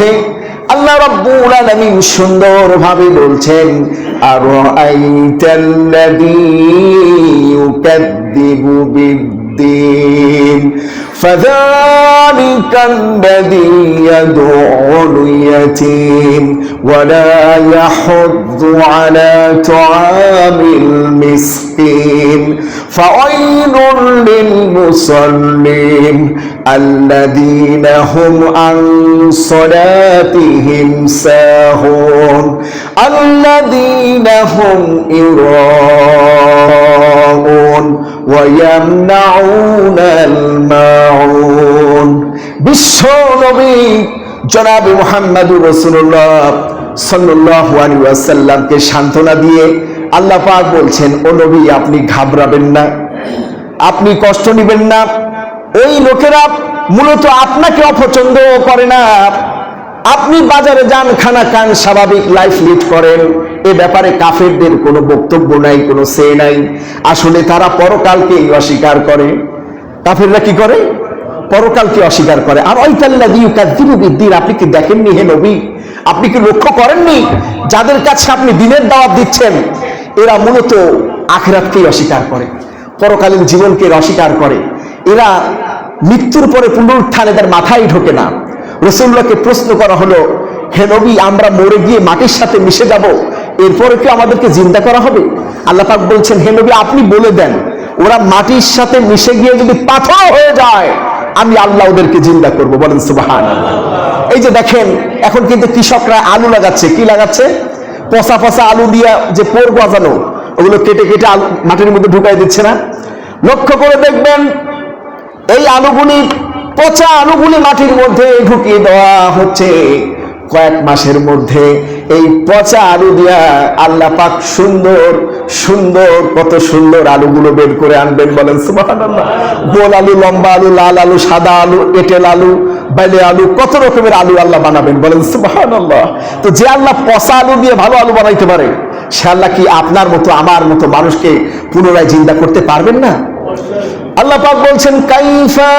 মধ্যে আল্লাহ রাব্বুল আলামিন সুন্দরভাবে বলছেন আর আইতাল্লাযী ইউকাদ্দিবু বিদ্দিন فذلك الذي يدعو اليتيم ولا يحض على طعام المسكين فويل للمصلين الذين هم عن صلاتهم ساهون الذين هم يراءون ويمنعون الماعون বিশ্ব নবী জনাব মুহাম্মদুর রাসূলুল্লাহ সাল্লাল্লাহু আলাইহি ওয়াসাল্লামকে সান্ত্বনা দিয়ে আল্লাহ পাক বলছেন, ও নবী, আপনি ঘাবড়াবেন না। আপনি কষ্ট নেবেন না। ওই লোকেরা মূলত আপনাকে অপছন্দ করে না। আপনি বাজারে যান, খানা খান, স্বাভাবিক লাইফ লিড করেন। এ ব্যাপারে কাফেরদের কোনো বক্তব্য নাই, কোনো সে নাই। আসলে তারা পরকালকেই অস্বীকার করে। কাফেররা কি করে? পরকালকে অস্বীকার করে। আর ওইতাল্লা দিউ কাদ্দিবু বিদ্দিন, আপনি কি দেখেননি হে নবী? আপনি কি লক্ষ্য করেননি? যাদের কাছে আপনি দিনের দাওয়াত দিচ্ছেন এরা মূলত আখেরাতকেই অস্বীকার করে, পরকালীন জীবনকে অস্বীকার করে। এরা মৃত্যুর পরে পুনরুত্থান এদের মাথায় ঢোকে না। রসুল্লাহকে প্রশ্ন করা হলো, হে নবী, আমরা মরে গিয়ে মাটির সাথে মিশে যাব, এরপরে কি আমাদেরকে জিন্দা করা হবে? আল্লাহ পাক বলছেন, হে নবী, আপনি বলে দেন, ওরা মাটির সাথে মিশে গিয়ে যদি পাথর হয়ে যায়, আমি আল্লাহ ওদেরকে জিন্দা করব। বলেন সুবাহান এই যে দেখেন, এখন কিন্তু কৃষকরা আলু লাগাচ্ছে, কি লাগাচ্ছে? পচা পচা আলু দিয়া যে পোর গজানো, ওগুলো কেটে কেটে আলু মাটির মধ্যে ঢুকাই দিচ্ছে না। লক্ষ্য করে দেখবেন, এই আলুগুলি, পচা আলুগুলি মাটির মধ্যে ঢুকিয়ে দেওয়া হচ্ছে। কয়েক মাসের মধ্যে এই পচা আলু দিয়া আল্লাহ পাক সুন্দর সুন্দর, কত সুন্দর আলুগুলো বের করে আনবেন বলেন গোল আলু, লম্বা আলু, লাল আলু, সাদা আলু, এঁটেল আলু বাইলে আলু, কত রকমের আলু আল্লাহ বানাবেন বলেন, সুবহানাল্লাহ। তো যে আল্লাহ পচা আলু দিয়ে ভালো আলু বানাইতে পারে, সে আল্লাহ কি আপনার মতো, আমার মতো মানুষকে পুনরায় জিন্দা করতে পারবেন না? আল্লাহ পাক বলছেন, কাইফা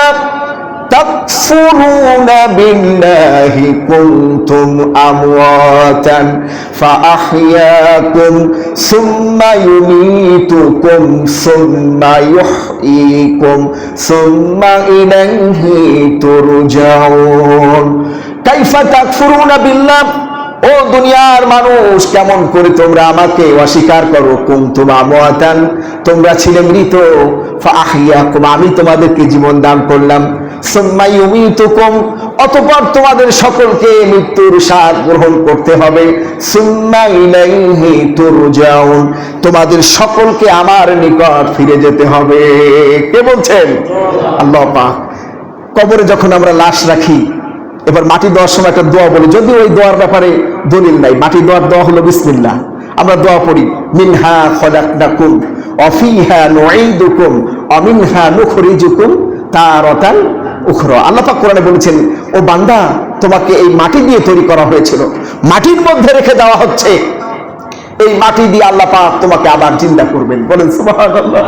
تكفرون بالله كنتم أمواتا فأحياكم ثم يميتكم ثم يحييكم ثم إليه ترجعون كيف تكفرون بالله ও দুনিয়ার মানুষ কেমন করে তোমরা আমাকে অস্বীকার করো কুমতুম আমওয়াতান তোমরা ছিলে মৃত ফাহিয়াকুম আমি তোমাদেরকে জীবন দান করলাম ইউমিতুকুম তোমাদের সকলকে মৃত্যুর স্বাদ গ্রহণ করতে হবে। তোমাদের সকলকে আমার নিকট ফিরে যেতে হবে। কে বলছেন? আল্লাহ কবরে যখন আমরা লাশ রাখি, এবার মাটি দেওয়ার সময় একটা দোয়া বলি। যদিও ওই দোয়ার ব্যাপারে দলিল নাই, মাটি দেওয়ার দোয়া হলো বিসমিল্লাহ। আমরা দোয়া পড়ি, মিনহা খলাকনাকুম, অফিহা নুঈদুকুম, অমিনহা নুখরিজুকুম তারাতান উখরা। আল্লাহ পাক কোরআনে বলেছেন, ও বান্দা, তোমাকে এই মাটি দিয়ে তৈরি করা হয়েছিল। মাটির মধ্যে রেখে দেওয়া হচ্ছে। এই মাটি দিয়ে আল্লাহ পাক তোমাকে আবার চিন্তা করবেন। বলেন, সুবহানাল্লাহ।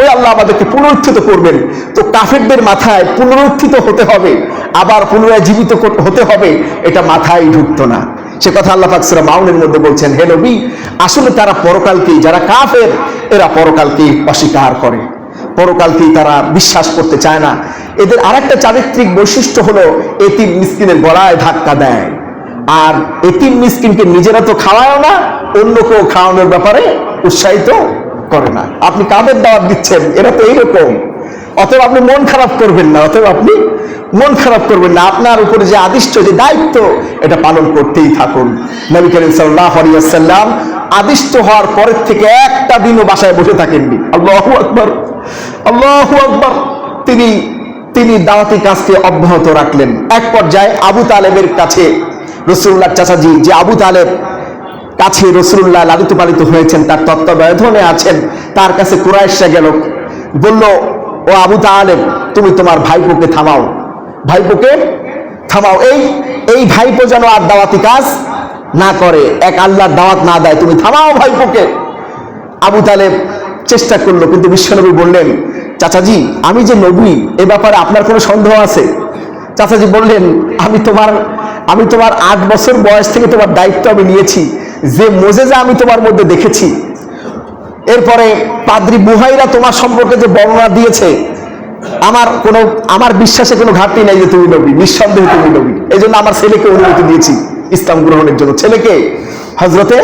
ওই আল্লাহ আমাদেরকে পুনরুত্থিত করবেন। তো কাফেরদের মাথায় পুনরুত্থিত হতে হবে, আবার পুনরায় জীবিত হতে হবে, এটা মাথায় ঢুকতো না। সে কথা আল্লাহ পাক সূরা মাউনের মধ্যে বলছেন, হে নবী, আসলে তারা পরকালকেই, যারা কাফের, এরা পরকালকে অস্বীকার করে। পরকালকেই তারা বিশ্বাস করতে চায় না। এদের আরেকটা চারিত্রিক বৈশিষ্ট্য হলো এতিম মিসকিনের গলায় ধাক্কা দেয়। আর এতিম মিসকিনকে নিজেরা তো খাওয়ায় না, অন্য কেউ খাওয়ানোর ব্যাপারে উৎসাহিত করে না। আপনি কাদের দাওয়াত দিচ্ছেন? এরা তো এইরকম। অতএব আপনি মন খারাপ করবেন না, অতএব আপনি মন খারাপ করবেন না। আপনার উপরে যে আদিষ্ট, যে দায়িত্ব, এটা পালন করতেই থাকুন। নবী করিম সাল্লাহ আলিয়াল্লাম আদিষ্ট হওয়ার পরের থেকে একটা দিনও বাসায় বসে থাকেননি। আল্লাহ আকবর আল্লাহ আকবর। তিনি তিনি দাওয়াতি কাজকে অব্যাহত রাখলেন। এক পর্যায়ে আবু তালেবের কাছে রসুল্লাহ চাচাজি, যে আবু তালেব কাছে রসুল্লাহ লালিত পালিত হয়েছেন, তার তত্ত্বাবধানে আছেন, তার কাছে কুরাইশা গেল। বলল, ও আবু তালেব, তুমি তোমার ভাইপোকে থামাও। ভাইপোকে থামাও। এই এই ভাইপো যেন আর দাওয়াতি কাজ না করে, এক আল্লাহর দাওয়াত না দেয়, তুমি থামাও ভাইপোকে। আবু তালেব চেষ্টা করল, কিন্তু বিশ্বনবী বললেন চাচাজি, আমি যে নবী, এ ব্যাপারে আপনার কোনো সন্দেহ আছে? চাচাজি বললেন, আমি তোমার আমি তোমার আট বছর বয়স থেকে তোমার দায়িত্ব আমি নিয়েছি, যে মোজেজা আমি তোমার মধ্যে দেখেছি। এরপরে পাদ্রি বুহাইরা তোমার সম্পর্কে যে বর্ণনা দিয়েছে, আমার কোনো, আমার বিশ্বাসে কোনো ঘাটতি নাই যে তুমি নবী, নিঃসন্দেহে তুমি নবী। এই জন্য আমার ছেলেকে অনুমতি দিয়েছি ইসলাম গ্রহণের জন্য। ছেলেকে? হজরতে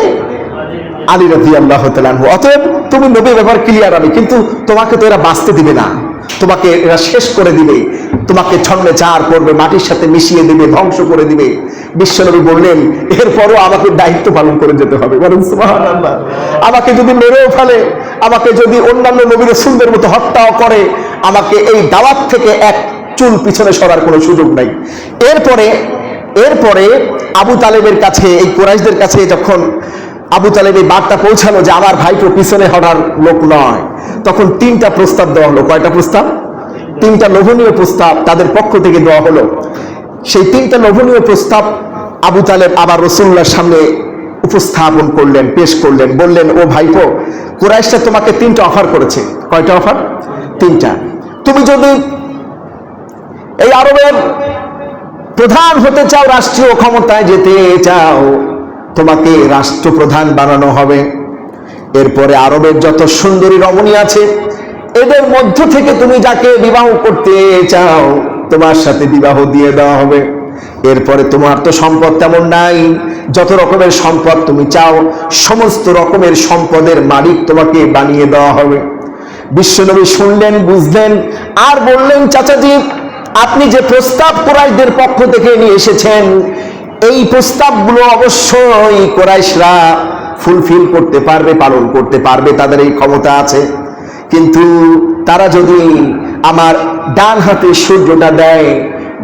আলী রাজি আল্লাহ তালু অতএব তুমি নবী ব্যাপার ক্লিয়ার আমি, কিন্তু তোমাকে তো এরা বাঁচতে দিবে না। তোমাকে এরা শেষ করে দিবে। তোমাকে ছন্নে চার করবে মাটির সাথে মিশিয়ে দিবে, ধ্বংস করে দিবে। বিশ্বনবী বললেন, এরপরও আমাকে দায়িত্ব পালন করে যেতে হবে। আমাকে যদি মেরেও ফেলে, আমাকে যদি অন্যান্য নবীর সুন্দর মতো হত্যাও করে, আমাকে এই দাওয়াত থেকে এক চুল পিছনে সরার কোনো সুযোগ নাই। এরপরে এরপরে আবু তালেবের কাছে, এই কোরাইশদের কাছে যখন আবু তালেব এই বার্তা পৌঁছালো যে আমার ভাইপো পিছনে হঠার লোক নয়। তখন তিনটা প্রস্তাব দেওয়া হলো। কয়টা প্রস্তাব? তিনটা লোভনীয় প্রস্তাব তাদের পক্ষ থেকে দেওয়া হলো। সেই তিনটা লোভনীয় প্রস্তাব আবু তালেব আবার রসুল্লার সামনে উপস্থাপন করলেন, পেশ করলেন, বললেন, ও ভাইপো কুরাইশটা তোমাকে তিনটা অফার করেছে। কয়টা অফার? তিনটা। তুমি যদি এই আরবের প্রধান হতে চাও, রাষ্ট্রীয় ক্ষমতায় যেতে চাও তোমাকে রাষ্ট্রপ্রধান বানানো হবে। এরপরে আরবের যত সুন্দরী রমণী আছে, এদের মধ্য থেকে তুমি যাকে বিবাহ করতে চাও, তোমার সাথে বিবাহ দিয়ে দেওয়া হবে। এরপরে তোমার তো সম্পদ তেমন নাই, যত রকমের সম্পদ তুমি চাও, সমস্ত রকমের সম্পদের মালিক তোমাকে বানিয়ে দেওয়া হবে। বিশ্বনবী শুনলেন, বুঝলেন, আর বললেন, চাচাজি, আপনি যে প্রস্তাব কোরাইশদের পক্ষ থেকে নিয়ে এসেছেন এই প্রস্তাবগুলো অবশ্যই কোরাইশরা ফুলফিল করতে পারবে, পালন করতে পারবে, তাদের এই ক্ষমতা আছে। কিন্তু তারা যদি আমার ডান হাতে সূর্যটা দেয়,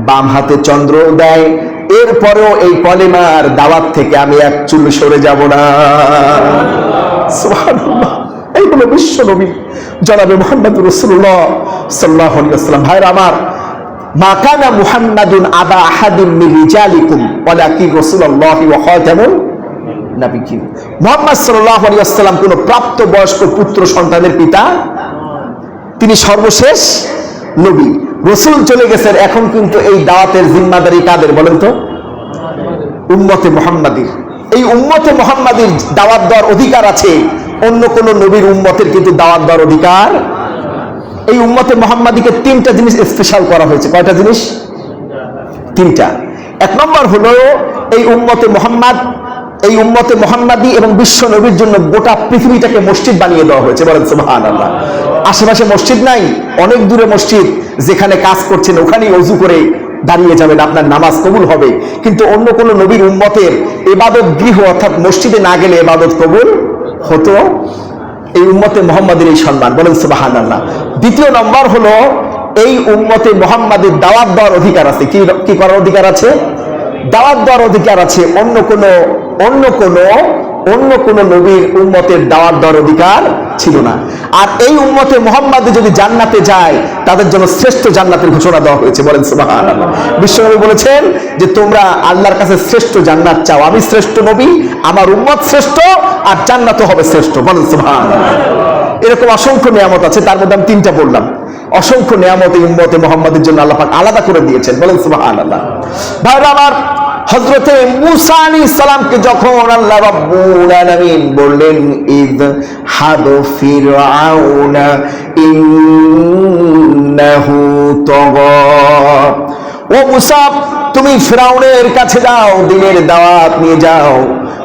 বাম হাতে চন্দ্র দেয়, এরপরেও এই কলেমার দাওয়াত থেকে আমি এক চুল সরে যাব না। এই হলো বিশ্ব নবী, জনাবে মোহাম্মদ রসুল্লাহ সাল্লাহ সাল্লাম ভাইরা আমার মা কানা মুহাম্মাদুন আবা আহাদিন মিন রিজালিকুম ওয়ালাকিন রাসূলুল্লাহি ওয়া খাতামুন নাবিয়িন মুহাম্মদ সাল্লাল্লাহু আলাইহি ওয়াসাল্লাম কোন প্রাপ্ত বয়স্ক পুত্র সন্তানের পিতা, তিনি সর্বশেষ নবী। রসুল চলে গেছেন এখন কিন্তু এই দাওয়াতের জিম্মাদারি কাদের বলেন তো? উম্মতে মোহাম্মাদির। এই উম্মতে মোহাম্মাদির দাওয়াত দেওয়ার অধিকার আছে, অন্য কোন নবীর উম্মতের কিন্তু দাওয়াত দেওয়ার অধিকার এই উম্মতে মোহাম্মাদিকে তিনটা জিনিস স্পেশাল করা হয়েছে। কয়টা জিনিস? তিনটা। এক নম্বর হলো, এই উম্মতে মোহাম্মদ, এই উম্মতে মোহাম্মদী এবং বিশ্ব নবীর জন্য গোটা পৃথিবীটাকে মসজিদ বানিয়ে দেওয়া হয়েছে। বলেন সুবহান আল্লাহ আশেপাশে মসজিদ নাই, অনেক দূরে মসজিদ, যেখানে কাজ করছেন ওখানেই অজু করে দাঁড়িয়ে যাবেন, আপনার নামাজ কবুল হবে। কিন্তু অন্য কোন নবীর উম্মতের এবাদত গৃহ অর্থাৎ মসজিদে না গেলে এবাদত কবুল হতো। এই উম্মতে মোহাম্মদের এই সম্মান, বলেন সুবাহান আল্লাহ দ্বিতীয় নম্বর হলো, এই উম্মতে মোহাম্মদের দাওয়াত দেওয়ার অধিকার আছে। কি কি করার অধিকার আছে? দাওয়াত দেওয়ার অধিকার আছে অন্য কোনো, অন্য কোন অন্য কোন নবীর উম্মতের দাওয়াত দেওয়ার অধিকার ছিল না। আর এই উম্মতে মোহাম্মদে যদি জান্নাতে যায়, তাদের জন্য শ্রেষ্ঠ জান্নাতের ঘোষণা দেওয়া হয়েছে। বলেন বিশ্বনবী বলেছেন যে, তোমরা আল্লাহর কাছে শ্রেষ্ঠ জান্নাত চাও। আমি শ্রেষ্ঠ নবী, আমার উম্মত শ্রেষ্ঠ, আর জান্নাতও হবে শ্রেষ্ঠ। বলেন সুবহানাল্লাহ। এরকম অসংখ্য নিয়ামত আছে, তার মধ্যে আমি তিনটা বললাম। অসংখ্য নিয়ামত উম্মতে মোহাম্মদের জন্য আল্লাহ আলাদা করে দিয়েছেন। বলেন সুবহানাল্লাহ। ভাইরা আমার হজরতে মুসা আলী সালামকে যখন আল্লাহ রব্বুল আলামিন বললেন ইদ হাদু ফিরআউনা ইন্নাহু ও মুসা, তুমি ফেরাউনের কাছে যাও, দিনের দাওয়াত নিয়ে যাও।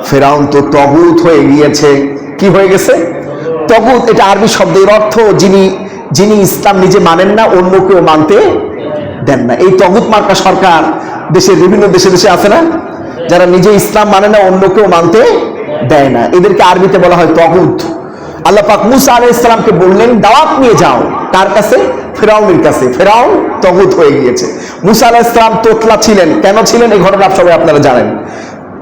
ফেরাউন তো তগুত হয়ে গিয়েছে। কি হয়ে গেছে? তগুত, এটা আরবি শব্দের অর্থ যিনি যিনি ইসলাম নিজে মানেন না, অন্য কেউ মানতে দেন না। এই তগুত মার্কা সরকার দেশের বিভিন্ন দেশে দেশে আছে না? যারা নিজে ইসলাম মানে না, অন্য কেউ মানতে দেয় না। এদেরকে আরবিতে বলা হয় তগুত। আল্লাহ পাক মুসা আলাহ ইসলামকে বললেন, দাওয়াত নিয়ে যাও। কার কাছে? ফেরাউনের কাছে। ফেরাউন তগুত হয়ে গিয়েছে। মুসা আলাহ ইসলাম তোতলা ছিলেন। কেন ছিলেন? এই ঘটনা সবাই আপনারা জানেন।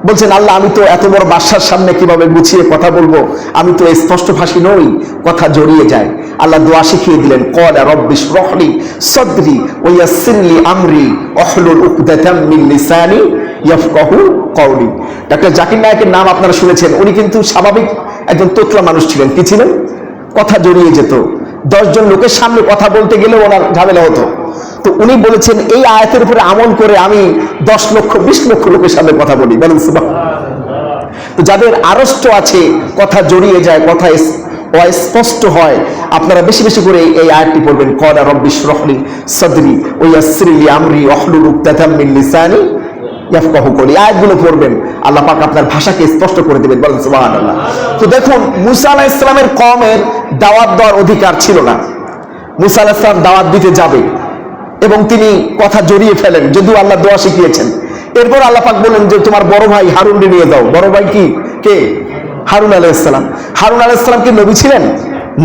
বলছেন, আল্লাহ, আমি তো এত বড় বাদশার সামনে কীভাবে গুছিয়ে কথা বলব? আমি তো স্পষ্ট ভাষী নই, কথা জড়িয়ে যায়। আল্লাহ দোয়া শিখিয়ে দিলেন, কলা রব্বিশ রহলি সদরি ওয়াসিরলি আমরি অহলুল উকদাতাম মিন লিসানি ইয়াফকাহু কওলি। ডাক্তার জাকির নায়কের নাম আপনারা শুনেছেন, উনি কিন্তু স্বাভাবিক একজন তোতলা মানুষ ছিলেন, কি ছিলেন? কথা জড়িয়ে যেত। দশজন লোকের সামনে কথা বলতে গেলেও ওনার ঝামেলা হতো। তো উনি বলেছেন, এই আয়াতের উপরে আমল করে আমি দশ লক্ষ, বিশ লক্ষ লোকের সামনে কথা বলি। বলেন। তো যাদের আড়ষ্ট আছে, কথা জড়িয়ে যায়, কথা অস্পষ্ট হয়, আপনারা বেশি বেশি করে এই- আয়াতটি পড়বেন। কলা রব্বিশ রহলি সদরি ও ইয়াসরিলি আমরি অহলুল উক্তাতাম মিন লিসানি ইয়াফকাহু কলি আয়াতগুলো পড়বেন। আল্লাহ পাক আপনার ভাষাকে স্পষ্ট করে দিবেন, বলেন সুবহানাল্লাহ। তো দেখুন, মুসা আলাইহিস সালামের কওমের দাওয়াত দেওয়ার অধিকার ছিল না। মুসা আলাইহিস সালাম দাওয়াত দিতে যাবে এবং তিনি কথা জড়িয়ে ফেলেন, যদিও আল্লাহ দোয়া শিখিয়েছেন। এরপর আল্লাহ পাক বলেন যে, তোমার বড় ভাই হারুন নিয়ে যাও। বড় ভাই কি? কে? হারুন আলাইহিসসালাম হারুন আলাইহিসসালাম কি নবী ছিলেন?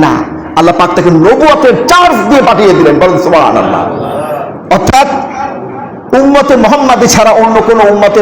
না। আল্লাহ পাক তাকে নবুয়তের চার্জ দিয়ে পাঠিয়ে দিলেন, বলেন সুবহানাল্লাহ। অর্থাৎ উম্মতে মোহাম্মদী ছাড়া অন্য কোনো উম্মতে